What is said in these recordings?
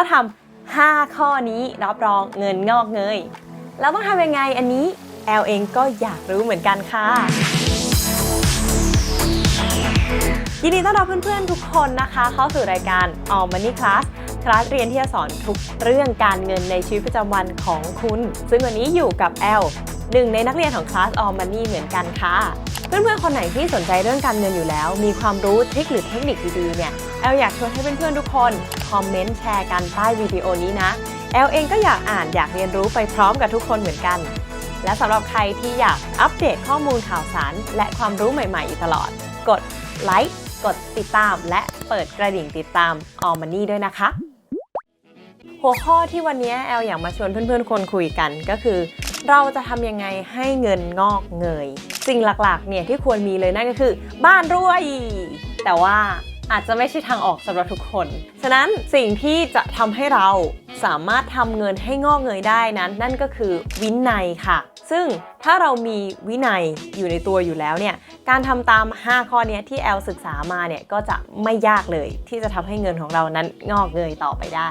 ถ้าทำ5ข้อนี้รับรองเงินงอกเงย แล้วต้องทำยังไงอันนี้แอลเองก็อยากรู้เหมือนกันค่ะ ยินดีต้อนรับเพื่อนๆทุกคนนะคะ เข้าสู่รายการ All Money Class คลาสเรียนที่จะสอนทุกเรื่องการเงินในชีวิตประจำวันของคุณ ซึ่งวันนี้อยู่กับแอล หนึ่งในนักเรียนของคลาส All Money เหมือนกันค่ะ เพื่อนๆ คนไหนที่สนใจเรื่องการเงินอยู่แล้ว มีความรู้ทริคหรือเทคนิคดีๆ เนี่ย แอลอยากชวนให้เพื่อนๆ ทุกคนคอมเมนต์แชร์กันใต้วิดีโอนี้นะ แอลเองก็อยากอ่านอยากเรียนรู้ไปพร้อมกับทุกคนเหมือนกัน และสำหรับใครที่อยากอัปเดตข้อมูลข่าวสาร และความรู้ใหม่ๆ อยู่ตลอด กดไลค์กดติดตาม และเปิดกระดิ่งติดตาม All Money ด้วยนะคะหัวข้อที่วันนี้แอลอยากมาชวนเพื่อนๆ คนคุยกันก็คือ เราจะทำยังไงให้เงินงอกเงย สิ่งหลักๆ เนี่ยที่ควรมีเลยนั่นก็คือ บ้านรวย แต่ว่าอาจจะไม่ใช่ทางออกสำหรับทุกคน ฉะนั้นสิ่งที่จะทำให้เราสามารถทำเงินให้งอกเงยได้นั้น นั่นก็คือวินัยค่ะ ซึ่งถ้าเรามีวินัยอยู่ในตัวอยู่แล้วเนี่ย การทำตาม 5 ข้อเนี้ยที่แอลศึกษามาเนี่ยก็จะไม่ยากเลยที่จะทำให้เงินของเรานั้นงอกเงยต่อไปได้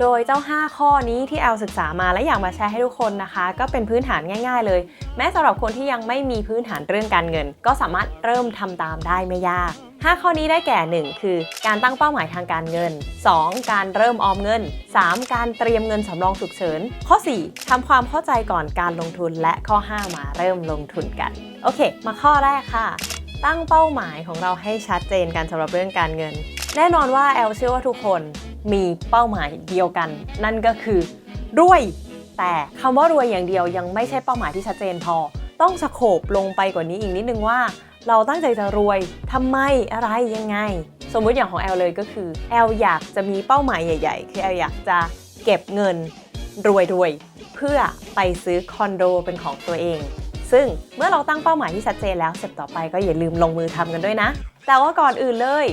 โดยเจ้า 5 ข้อนี้ที่แอลศึกษามาและอยากมาแชร์ให้ทุกคนนะคะ ก็เป็นพื้นฐานง่าย ๆ เลย แม้สำหรับคนที่ยังไม่มีพื้นฐานเรื่องการเงิน ก็สามารถเริ่มทำตามได้ไม่ยาก 5 ข้อนี้ได้แก่ 1 คือ การตั้งเป้าหมายทางการเงิน 2. การเริ่มออมเงิน 3. การเตรียมเงินสำรองฉุกเฉิน ข้อ 4. ทำความเข้าใจก่อนการลงทุนและข้อ 5 มาเริ่มลงทุนกัน โอเค มาข้อแรกค่ะ ตั้งเป้าหมายของเราให้ชัดเจนกันสำหรับเรื่องการเงิน แน่นอนว่าแอลเชื่อว่าทุกคน มีเป้าหมายเดียวกัน นั่นก็คือรวย แต่คำว่ารวยอย่างเดียวยังไม่ใช่เป้าหมายที่ชัดเจนพอ ต้องสโคบลงไปกว่านี้อีกนิดนึงว่า เราตั้งใจจะรวยทำไมอะไรยังไง สมมุติอย่างของแอลเลยก็คือแอลอยากจะมีเป้าหมายใหญ่ ๆ คือแอลอยากจะเก็บเงินรวยๆเพื่อไปซื้อคอนโดเป็นของตัวเอง ซึ่งเมื่อเราตั้งเป้าหมายที่ชัดเจนแล้ว เสเต็ปต่อไปก็อย่าลืมลงมือทำกันด้วยนะ แต่ว่าก่อนอื่นเลย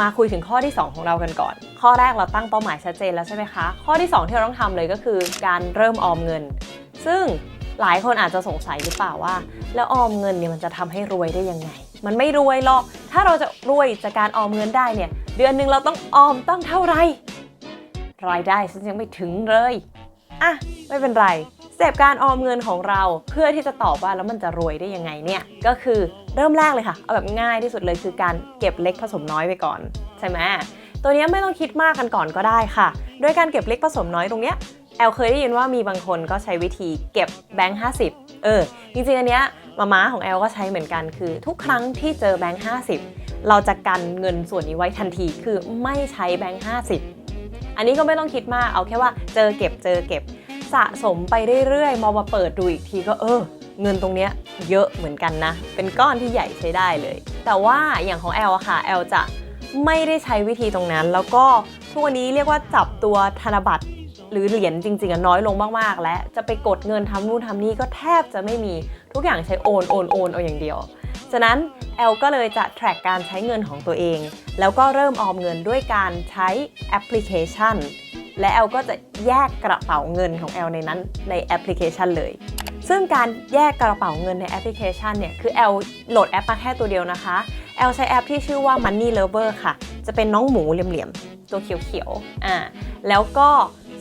มาคุยถึงข้อที่ 2 ของเรากันก่อน ข้อแรกเราตั้งเป้าหมายชัดเจนแล้วใช่ไหมคะ ข้อที่ 2 ที่เราต้องทำเลยก็คือการเริ่มออมเงิน ซึ่งหลายคนอาจจะสงสัยหรือเปล่าว่า แล้วออมเงินเนี่ยมันจะทำให้รวยได้ยังไง มันไม่รวยหรอก ถ้าเราจะรวยจากการออมเงินได้เนี่ย เดือนหนึ่งเราต้องออมตั้งเท่าไหร่รายได้ฉันยังไม่ถึงเลย อะไม่เป็นไรเต็ปการออมเงินของเราเพื่อที่จะตอบว่าแล้วมันจะรวยได้ยังไงเนี่ยก็คือเริ่มแรกเลยค่ะ เอาแบบง่ายที่สุดเลยคือการเก็บเล็กผสมน้อยไปก่อน ใช่ไหมตัวนี้ไม่ต้องคิดมากกันก่อนก็ได้ค่ะด้วยการเก็บเล็กผสมน้อยตรงเนี้ยแอลเคยได้ยินว่ามีบางคนก็ใช้วิธีเก็บแบงค์50เออ จริงๆ อันเนี้ยมาม้าของแอลก็ใช้เหมือนกันคือ ทุกครั้งที่เจอแบงค์50เราจะกันเงินส่วนนี้ไว้ทันทีคือไม่ใช้แบงค์50 อันนี้ก็ไม่ต้องคิดมากเอาแค่ว่าเจอเก็บเจอเก็บสะสมไปเรื่อยๆมอมาเปิดดูอีกทีก็เออ เงินตรงเนี้ยเยอะเหมือนกันนะ เป็นก้อนที่ใหญ่ใช้ได้เลย แต่ว่าอย่างของแอลอะค่ะแอลจะไม่ได้ใช้วิธีตรงนั้น แล้วก็ทุกวันนี้เรียกว่าจับตัวธนบัตรหรือเหรียญจริงๆน้อยลงมากๆ และจะไปกดเงินทำนู่นทำนี่ก็แทบจะไม่มีทุกอย่างใช้โอนโอนโอนเอาอย่างเดียว ฉะนั้นแอลก็เลยจะ track การใช้เงินของตัวเอง แล้วก็เริ่มออมเงินด้วยการใช้แอปพลิเคชัน และแอลก็จะแยกกระเป๋าเงินของแอลในนั้นในแอปพลิเคชันเลย ซึ่งการแยกกระเป๋าเงินในแอปพลิเคชันเนี่ยคือแอลโหลดแอปมาแค่ตัวเดียวนะคะ แอลใช้แอปที่ชื่อว่า Money Lover ค่ะ จะเป็นน้องหมูเหลี่ยมๆตัวเขียวๆอ่าแล้วก็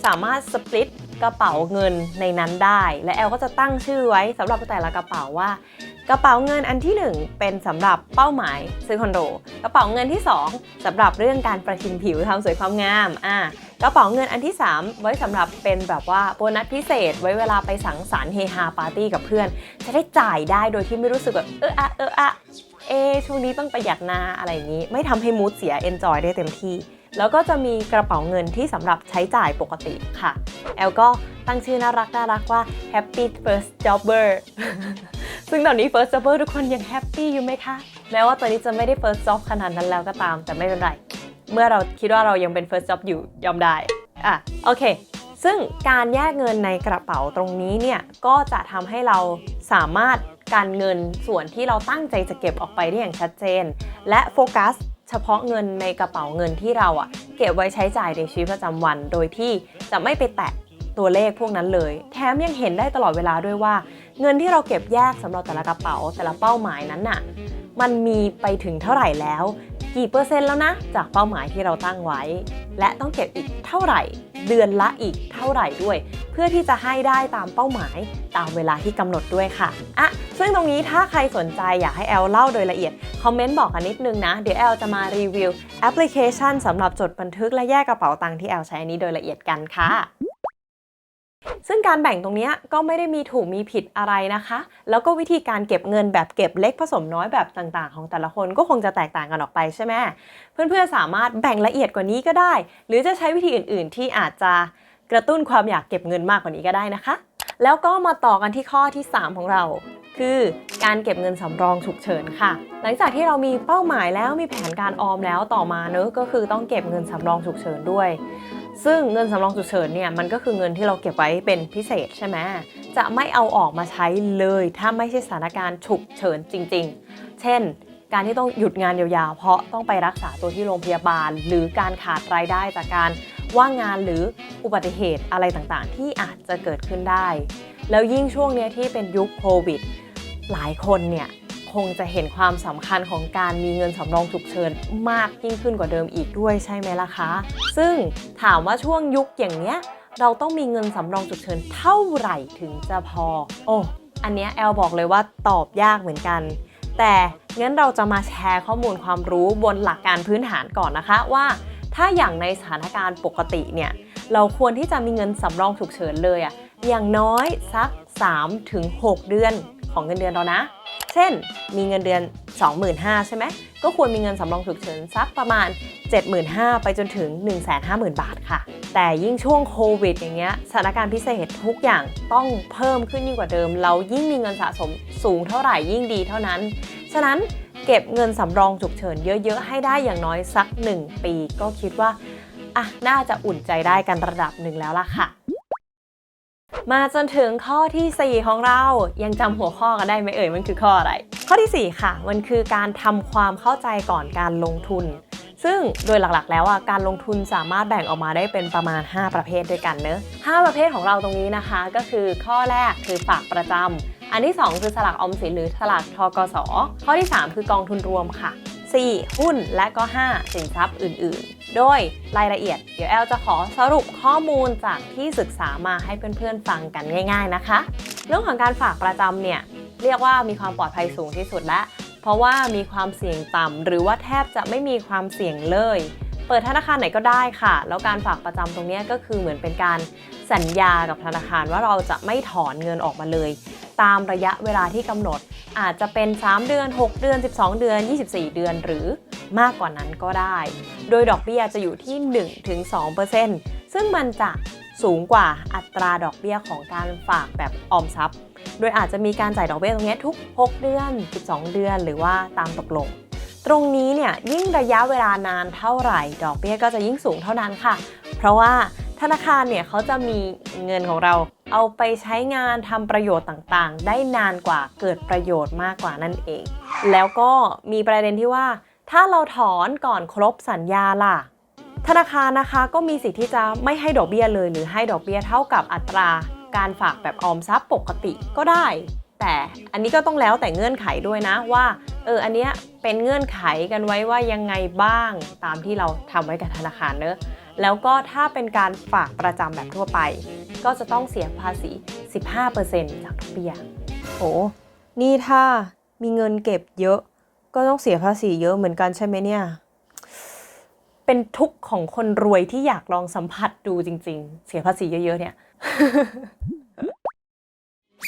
สามารถสปลิต กระเป๋าเงินในนั้นได้ และแอลก็จะตั้งชื่อไว้สำหรับแต่ละกระเป๋าว่า กระเป๋าเงินอันที่ 1 เป็นสำหรับเป้าหมายซื้อคอนโด กระเป๋าเงินที่ 2สำหรับเรื่องการประชินผิวทำสวยความงามอ่ากระเป๋าเงินอันที่ 3 ไว้สำหรับเป็นแบบว่าโบนัสพิเศษ ไว้เวลาไปสังสรรค์เฮฮาปาร์ตี้กับเพื่อน จะได้จ่ายได้โดยที่ไม่รู้สึกแบบเอออะเอออะเอช่วงนี้ต้องประหยัดนาอะไรอย่างนี้ ไม่ทำให้มูดเสียเอนจอยได้เต็มที่ แล้วก็จะมีกระเป๋าเงินที่สำหรับใช้จ่ายปกติค่ะ แอลก็ตั้งชื่อน่ารักน่ารักว่า Happy First Jobber ซึ่งตอนนี้ First Jobber ทุกคนยังแฮปปี้อยู่ไหมคะ แม้ว่าตอนนี้จะไม่ได้ First Job ขนาดนั้นแล้วก็ตาม แต่ไม่เป็นไร เมื่อเราคิดว่าเรายังเป็น First Job อยู่ยอมได้ อะ โอเค ซึ่งการแยกเงินในกระเป๋าตรงนี้เนี่ย ก็จะทำให้เราสามารถการเงินส่วนที่เราตั้งใจจะเก็บออกไปได้อย่างชัดเจน และโฟกัส เฉพาะเงินในกระเป๋าเงินที่เราอะเก็บไว้ใช้จ่ายในชีวิตประจำวัน โดยที่จะไม่ไปแตะตัวเลขพวกนั้นเลย แถมยังเห็นได้ตลอดเวลาด้วยว่า เงินที่เราเก็บแยกสำหรับแต่ละกระเป๋าแต่ละเป้าหมายนั้นน่ะมันมีไปถึงเท่าไหร่แล้ว กี่เปอร์เซ็นต์แล้วนะ จากเป้าหมายที่เราตั้งไว้ และต้องเก็บอีกเท่าไหร่ เดือนละอีกเท่าไหร่ด้วย เพื่อที่จะให้ได้ตามเป้าหมายตามเวลาที่กำหนดด้วยค่ะอะซึ่งตรงนี้ถ้าใครสนใจอยากให้แอลเล่าโดยละเอียด คอมเมนต์บอกกันนิดนึงนะ เดี๋ยวแอลจะมารีวิวแอปพลิเคชันสำหรับจดบันทึกและแยกกระเป๋าตังค์ที่แอลใช้อันนี้โดยละเอียดกันค่ะซึ่งการแบ่งตรงนี้ก็ไม่ได้มีถูกมีผิดอะไรนะคะ แล้วก็วิธีการเก็บเงินแบบเก็บเล็กผสมน้อยแบบต่างๆ ของแต่ละคนก็คงจะแตกต่างกันออกไปใช่ไหมเพื่อนๆสามารถแบ่งละเอียดกว่านี้ก็ได้ หรือจะใช้วิธีอื่นๆ ที่อาจจะ กระตุ้นความอยากเก็บเงินมากกว่านี้ก็ได้นะคะ แล้วก็มาต่อกันที่ข้อที่ 3 ของเรา คือการเก็บเงินสำรองฉุกเฉินค่ะ หลังจากที่เรามีเป้าหมายแล้วมีแผนการออมแล้วต่อมาเนอะก็คือต้องเก็บเงินสำรองฉุกเฉินด้วย ซึ่งเงินสำรองฉุกเฉินเนี่ยมันก็คือเงินที่เราเก็บไว้เป็นพิเศษใช่ไหมจะไม่เอาออกมาใช้เลย ถ้าไม่ใช่สถานการณ์ฉุกเฉินจริง ๆ เช่นการที่ต้องหยุดงานยาวๆ เพราะต้องไปรักษาตัวที่โรงพยาบาล หรือการขาดรายได้จากการ ว่างงานหรืออุบัติเหตุอะไรต่างๆ ที่อาจจะเกิดขึ้นได้ แล้วยิ่งช่วงนี้ที่เป็นยุคโควิด หลายคนเนี่ยคงจะเห็นความสำคัญของการมีเงินสำรองฉุกเฉินมากยิ่งขึ้นกว่าเดิมอีกด้วยใช่ไหมล่ะคะ ซึ่งถามว่าช่วงยุคอย่างเนี้ยเราต้องมีเงินสำรองฉุกเฉินเท่าไหร่ถึงจะพอ โอ้อันเนี้ยแอลบอกเลยว่าตอบยากเหมือนกัน แต่งั้นเราจะมาแชร์ข้อมูลความรู้บนหลักการพื้นฐานก่อนนะคะว่า ถ้าอย่างในสถานการณ์ปกติเนี่ยเราควรที่จะมีเงินสำรองฉุกเฉินเลยอะอย่างน้อยสัก 3-6ถึง6เดือนของเงินเดือนเรานะ เช่น มีเงินเดือน 25,000 ใช่ไหม ก็ควรมีเงินสำรองฉุกเฉินสักประมาณ 75,000 ไปจนถึง 150,000 บาทค่ะ แต่ยิ่งช่วงโควิดอย่างเงี้ยสถานการณ์พิเศษทุกอย่างต้องเพิ่มขึ้นยิ่งกว่าเดิม เรายิ่งมีเงินสะสมสูงเท่าไหร่ยิ่งดีเท่านั้น ฉะนั้นเก็บเงินสำรองฉุกเฉินเยอะ ๆ ให้ได้อย่างน้อยสัก 1 ปี ก็คิดว่าอะน่าจะอุ่นใจได้กันระดับหนึ่งแล้วล่ะค่ะ มาจนถึงข้อทีสี่ 4 ของเรายังจำหัวข้อกันได้ไหมเอ่ยมันคือข้ออะไร ข้อทีสี่4 ค่ะ มันคือการทำความเข้าใจก่อนการลงทุน ซึ่งโดยหลักๆ แล้วอะการลงทุนสามารถแบ่งออกมาได้เป็นประมาณ 5 ประเภทด้วยกันเนอะ5ประเภทของเราตรงนี้นะคะ ก็คือข้อแรกคือฝากประจำอันที่ 2 คือสลากออมสินหรือสลากทกสข้อที่ 3 คือกองทุนรวมค่ะ 4. หุ้น และก็ 5. สินทรัพย์อื่น ๆ โดยรายละเอียด เดี๋ยวแอลจะขอสรุปข้อมูลจากที่ศึกษามาให้เพื่อนๆฟังกันง่าย ๆนะคะ เรื่องของการฝากประจำเนี่ยเรียกว่ามีความปลอดภัยสูงที่สุดและ เพราะว่ามีความเสี่ยงต่ำหรือว่าแทบจะไม่มีความเสี่ยงเลย เปิดธนาคารไหนก็ได้ค่ะ แล้วการฝากประจำตรงนี้ก็คือเหมือนเป็นการสัญญากับธนาคารว่าเราจะไม่ถอนเงินออกมาเลย ตามระยะเวลาที่กำหนด อาจจะเป็น 3 เดือน 6 เดือน 12 เดือน 24 เดือนหรือมากกว่านั้นก็ได้ โดยดอกเบี้ยจะอยู่ที่ 1-2%ซึ่งมันจะสูงกว่าอัตราดอกเบี้ยของการฝากแบบออมทรัพย์ โดยอาจจะมีการจ่ายดอกเบี้ยตรงนี้ทุก 6 เดือน 12 เดือน หรือว่าตามตกลง ตรงนี้เนี่ยยิ่งระยะเวลานานเท่าไหร่ ดอกเบี้ยก็จะยิ่งสูงเท่านั้นค่ะ เพราะว่าธนาคารเนี่ยเขาจะมีเงินของเรา เอาไปใช้งานทำประโยชน์ต่างๆ ได้นานกว่าเกิดประโยชน์มากกว่านั่นเอง แล้วก็มีประเด็นที่ว่า ถ้าเราถอนก่อนครบสัญญาล่ะ ธนาคารนะคะก็มีสิทธิ์ที่จะไม่ให้ดอกเบี้ยเลย หรือให้ดอกเบี้ยเท่ากับอัตรา การฝากแบบออมทรัพย์ปกติก็ได้ แต่อันนี้ก็ต้องแล้วแต่เงื่อนไขด้วยนะว่าเอออันเนี้ยเป็นเงื่อนไขกันไว้ว่ายังไงบ้างตามที่เราทำไว้กับธนาคารเนอะแล้วก็ถ้าเป็นการฝากประจำแบบทั่วไป ก็จะต้องเสียภาษี 15%จากดอกเบี้ยโอ้นี่ถ้ามีเงินเก็บเยอะ ก็ต้องเสียภาษีเยอะเหมือนกันใช่ไหมเนี่ย เป็นทุกข์ของคนรวยที่อยากลองสัมผัสดูจริง ๆ เสียภาษีเยอะๆเนี่ย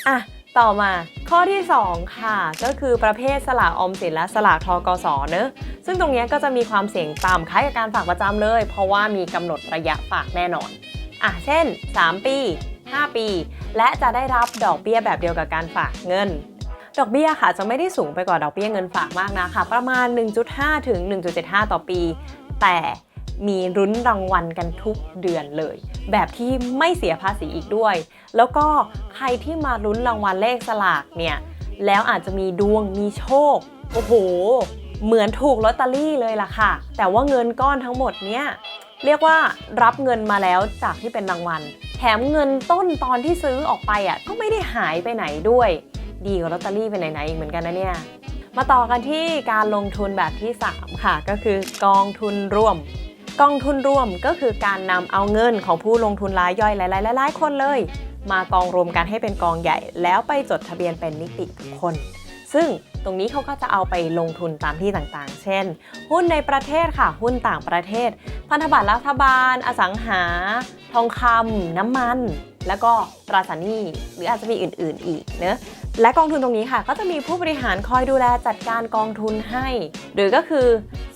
อะต่อมาข้อที่ 2 ค่ะ ก็คือประเภทสลากออมสินและสลากทกสเนอะซึ่งตรงเนี้ยก็จะมีความเสี่ยงต่ำคล้ายกับการฝากประจำเลย เพราะว่ามีกำหนดระยะฝากแน่นอน อะเช่น 3 ปี 5 ปี และจะได้รับดอกเบี้ยแบบเดียวกับการฝากเงิน ดอกเบี้ยค่ะจะไม่ได้สูงไปกว่าดอกเบี้ยเงินฝากมากนะค่ะประมาณ 1.5 ถึง 1.75 ต่อปี แต่มีรุ้นรางวัลกันทุกเดือนเลย แบบที่ไม่เสียภาษีอีกด้วย แล้วก็ใครที่มาลุ้นรางวัลเลขสลากเนี่ย แล้วอาจจะมีดวงมีโชค โอ้โห เหมือนถูกลอตเตอรี่เลยล่ะค่ะ แต่ว่าเงินก้อนทั้งหมดเนี่ย เรียกว่ารับเงินมาแล้วจากที่เป็นรางวัล แถมเงินต้นตอนที่ซื้อออกไปอะก็ไม่ได้หายไปไหนด้วย ดีกว่าลอตเตอรี่ไปไหนๆอีกเหมือนกันนะเนี่ย มาต่อกันที่การลงทุนแบบที่ 3 ค่ะ ก็คือกองทุนรวม กองทุนรวมก็คือการนำเอาเงินของผู้ลงทุนรายย่อยหลายๆๆๆคนเลย มากองรวมกันให้เป็นกองใหญ่ แล้วไปจดทะเบียนเป็นนิติบุคคลซึ่ง ตรงนี้เขาก็จะเอาไปลงทุนตามที่ต่างๆ เช่น หุ้นในประเทศค่ะ หุ้นต่างประเทศ พันธบัตรรัฐบาล อสังหา ทองคำน้ำมัน แล้วก็ตราสารหนี้หรืออาจจะมีอื่นๆอีกเนอะและกองทุนตรงนี้ค่ะ ก็จะมีผู้บริหารคอยดูแลจัดการกองทุนให้ หรือก็คือ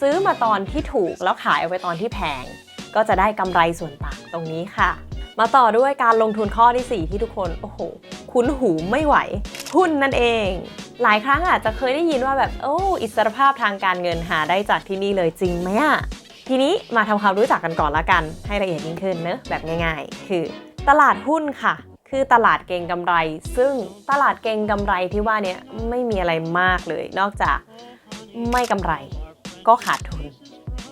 ซื้อมาตอนที่ถูกแล้วขายเอาไปตอนที่แพง ก็จะได้กำไรส่วนต่างตรงนี้ค่ะ มาต่อด้วยการลงทุนข้อที่ 4 ที่ทุกคน โอ้โห คุ้นหูไม่ไหว หุ้นนั่นเอง หลายครั้งอาจจะเคยได้ยินว่าแบบโอ้อิสรภาพทางการเงินหาได้จากที่นี่เลยจริงไหมอะทีนี้มาทำความรู้จักกันก่อนละกัน ให้ละเอียดยิ่งขึ้นเนอะแบบง่าย ๆ คือ ตลาดหุ้นค่ะ คือตลาดเก่งกำไร ซึ่งตลาดเก่งกำไรที่ว่าเนี้ยไม่มีอะไรมากเลย นอกจากไม่กำไร ก็ขาดทุน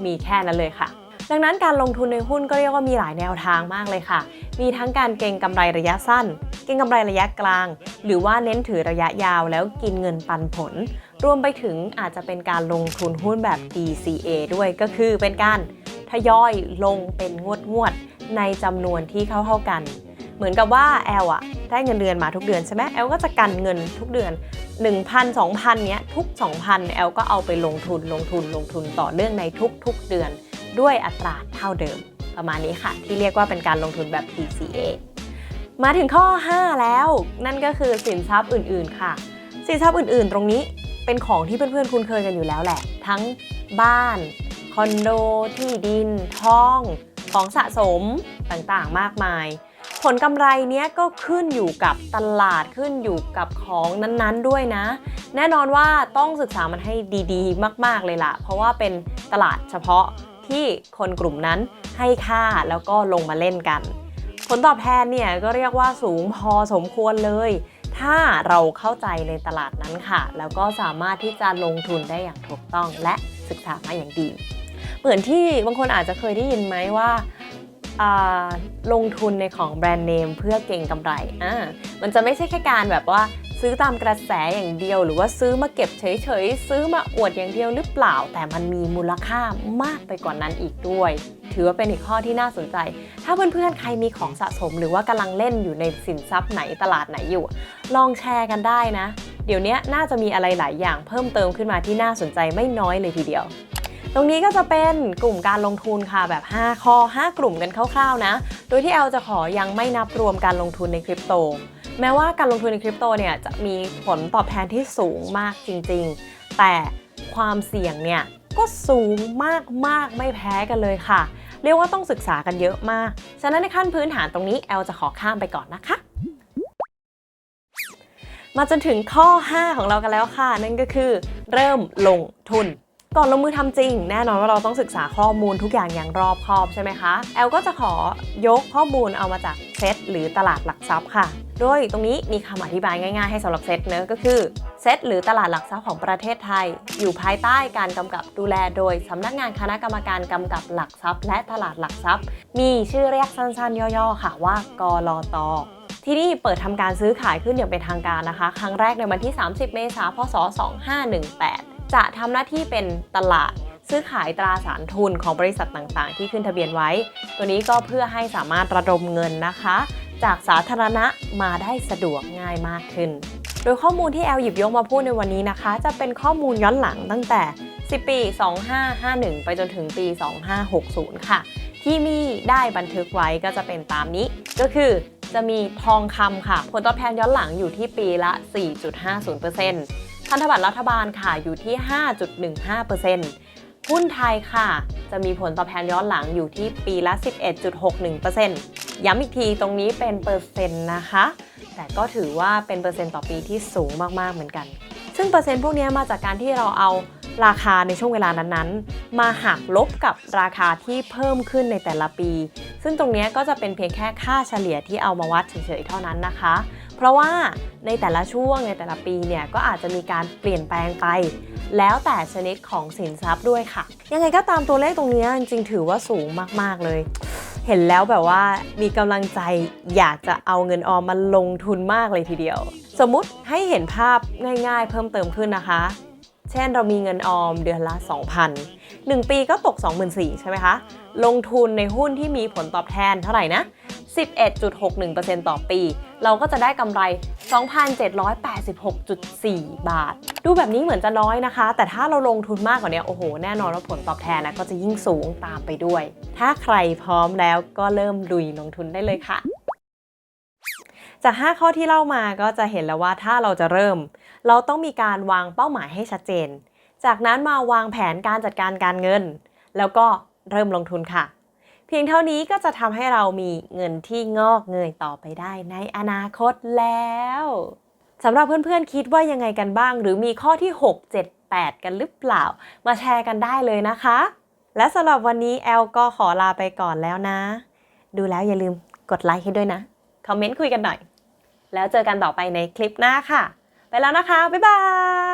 มีแค่นั้นเลยค่ะ ดังนั้นการลงทุนในหุ้นก็เรียกว่ามีหลายแนวทางมากเลยค่ะ มีทั้งการเก็งกำไรระยะสั้น เก็งกำไรระยะกลาง หรือว่าเน้นถือระยะยาวแล้วกินเงินปันผล รวมไปถึงอาจจะเป็นการลงทุนหุ้นแบบ DCA ด้วยก็คือเป็นการทยอยลงเป็นงวดงวดๆในจำนวนที่เท่าๆกัน เหมือนกับว่าแอลอะได้เงินเดือนมาทุกเดือนใช่ไหมแอลก็จะกันเงินทุกเดือน 1,000 2,000เนี้ยทุก 2,000 แอลก็เอาไปลงทุนลงทุนลงทุนต่อเนื่องในทุกๆเดือน ด้วยอัตราเท่าเดิม ประมาณนี้ค่ะ ที่เรียกว่าเป็นการลงทุนแบบ DCA มาถึงข้อ 5 แล้ว นั่นก็คือสินทรัพย์อื่นๆค่ะ สินทรัพย์อื่นๆ ตรงนี้เป็นของที่เพื่อนๆ คุ้นเคยกันอยู่แล้วแหละ ทั้งบ้าน คอนโด ที่ดินทองของสะสมต่างๆ มากมาย ผลกำไรเนี้ยก็ขึ้นอยู่กับตลาดขึ้นอยู่กับของนั้นๆด้วยนะ แน่นอนว่าต้องศึกษามันให้ดีๆ มากๆเลยล่ะ เพราะว่าเป็นตลาดเฉพาะ ที่คนกลุ่มนั้นให้ค่าแล้วก็ลงมาเล่นกัน ผลตอบแทนเนี่ยก็เรียกว่าสูงพอสมควรเลย ถ้าเราเข้าใจในตลาดนั้นค่ะ แล้วก็สามารถที่จะลงทุนได้อย่างถูกต้องและศึกษามาอย่างดี เหมือนที่บางคนอาจจะเคยได้ยินไหมว่าลงทุนในของแบรนด์เนมเพื่อเก่งกำไรอ่ามันจะไม่ใช่แค่การแบบว่า ซื้อตามกระแสอย่างเดียว หรือว่าซื้อมาเก็บเฉยๆ ซื้อมาอวดอย่างเดียวหรือเปล่า แต่มันมีมูลค่ามากไปกว่านั้นอีกด้วย ถือว่าเป็นอีกข้อที่น่าสนใจ ถ้าเพื่อนๆ ใครมีของสะสม หรือว่ากำลังเล่นอยู่ในสินทรัพย์ไหนตลาดไหนอยู่ ลองแชร์กันได้นะ เดี๋ยวนี้น่าจะมีอะไรหลายอย่างเพิ่มเติมขึ้นมาที่น่าสนใจไม่น้อยเลยทีเดียวตรงนี้ก็จะเป็นกลุ่มการลงทุนค่ะแบบ 5 ข้อ 5 กลุ่มกันคร่าวๆนะ โดยที่แอลจะขอยังไม่นับรวมการลงทุนในคริปโต แม้ว่าการลงทุนในคริปโตเนี่ยจะมีผลตอบแทนที่สูงมากจริงๆ แต่ความเสี่ยงเนี่ยก็สูงมากๆไม่แพ้กันเลยค่ะ เรียกว่าต้องศึกษากันเยอะมาก ฉะนั้นในขั้นพื้นฐานตรงนี้แอลจะขอข้ามไปก่อนนะคะ มาจนถึงข้อ 5 ของเรากันแล้วค่ะ นั่นก็คือ เริ่มลงทุนก่อนลงมือทำจริง แน่นอนว่าเราต้องศึกษาข้อมูลทุกอย่างอย่างรอบคอบใช่ไหมคะ แอลก็จะขอยกข้อมูลเอามาจากเซตหรือตลาดหลักทรัพย์ค่ะ โดยตรงนี้มีคำอธิบายง่ายๆให้สำหรับเซตเนอะก็คือเซตหรือตลาดหลักทรัพย์ของประเทศไทย อยู่ภายใต้การกำกับดูแลโดยสำนักงานคณะกรรมการกำกับหลักทรัพย์ และตลาดหลักทรัพย์ มีชื่อเรียกสั้นๆ ย่อๆ ค่ะว่ากลตที่นี่เปิดทำการซื้อขายขึ้นอย่างเป็นทางการนะคะ ครั้งแรกในวันที่ 30 เมษายน พศ 2518 จะทำหน้าที่เป็นตลาดซื้อขายตราสารทุนของบริษัทต่างๆ ที่ขึ้นทะเบียนไว้ ตัวนี้ก็เพื่อให้สามารถระดมเงินนะคะ จากสาธารณะมาได้สะดวกง่ายมากขึ้น โดยข้อมูลที่แอลหยิบยกมาพูดในวันนี้นะคะ จะเป็นข้อมูลย้อนหลังตั้งแต่ 10 ปี 2551 ไปจนถึงปี 2560 ค่ะ ที่มีได้บันทึกไว้ก็จะเป็นตามนี้ ก็คือจะมีทองคำค่ะ ผลตอบแทนย้อนหลังอยู่ที่ปีละ 4.50%พันธบัตรรัฐบาลค่ะอยู่ที่ 5.15%หุ้นไทยค่ะ จะมีผลตอบแทนย้อนหลังอยู่ที่ปีละ 11.61% ย้ำอีกทีตรงนี้เป็นเปอร์เซ็นต์นะคะ แต่ก็ถือว่าเป็นเปอร์เซ็นต์ต่อปีที่สูงมากๆเหมือนกัน ซึ่งเปอร์เซ็นต์พวกนี้มาจากการที่เราเอาราคาในช่วงเวลานั้นๆ มาหักลบกับราคาที่เพิ่มขึ้นในแต่ละปี ซึ่งตรงนี้ก็จะเป็นเพียงแค่ค่าเฉลี่ยที่เอามาวัดเฉยๆเท่านั้นนะคะ เพราะว่าในแต่ละช่วงในแต่ละปีเนี่ยก็อาจจะมีการเปลี่ยนแปลงไป แล้วแต่ชนิดของสินทรัพย์ด้วยค่ะ ยังไงก็ตามตัวเลขตรงนี้จริงๆถือว่าสูงมากๆเลย เห็นแล้วแบบว่ามีกำลังใจอยากจะเอาเงินออมมาลงทุนมากเลยทีเดียว สมมุติให้เห็นภาพง่าย ๆ เพิ่มเติมขึ้นนะคะ เช่นเรามีเงินออมเดือนละ 2,000 1 ปีก็ตก 24,000ใช่ไหมคะ ลงทุนในหุ้นที่มีผลตอบแทนเท่าไหร่นะ 11.61%ต่อปี เราก็จะได้กำไร 2,786.4 บาท ดูแบบนี้เหมือนจะน้อยนะคะ แต่ถ้าเราลงทุนมากกว่านี้โอ้โห แน่นอนว่าผลตอบแทนนะก็จะยิ่งสูงตามไปด้วย ถ้าใครพร้อมแล้วก็เริ่มลุยลงทุนได้เลยค่ะ จาก 5 ข้อที่เล่ามาก็จะเห็นแล้วว่าถ้าเราจะเริ่ม เราต้องมีการวางเป้าหมายให้ชัดเจน จากนั้นมาวางแผนการจัดการการเงิน แล้วก็เริ่มลงทุนค่ะ เพียงเท่านี้ก็จะทำให้เรามีเงินที่งอกเงยต่อไปได้ในอนาคตแล้วสำหรับเพื่อนๆคิดว่ายังไงกันบ้าง หรือมีข้อที่ 6 7 8 กันหรือเปล่า มาแชร์กันได้เลยนะคะ และสำหรับวันนี้แอลก็ขอลาไปก่อนแล้วนะ ดูแล้วอย่าลืมกดไลค์ให้ด้วยนะ คอมเมนต์คุยกันหน่อย แล้วเจอกันต่อไปในคลิปหน้าค่ะ ไปแล้วนะคะ บ๊ายบาย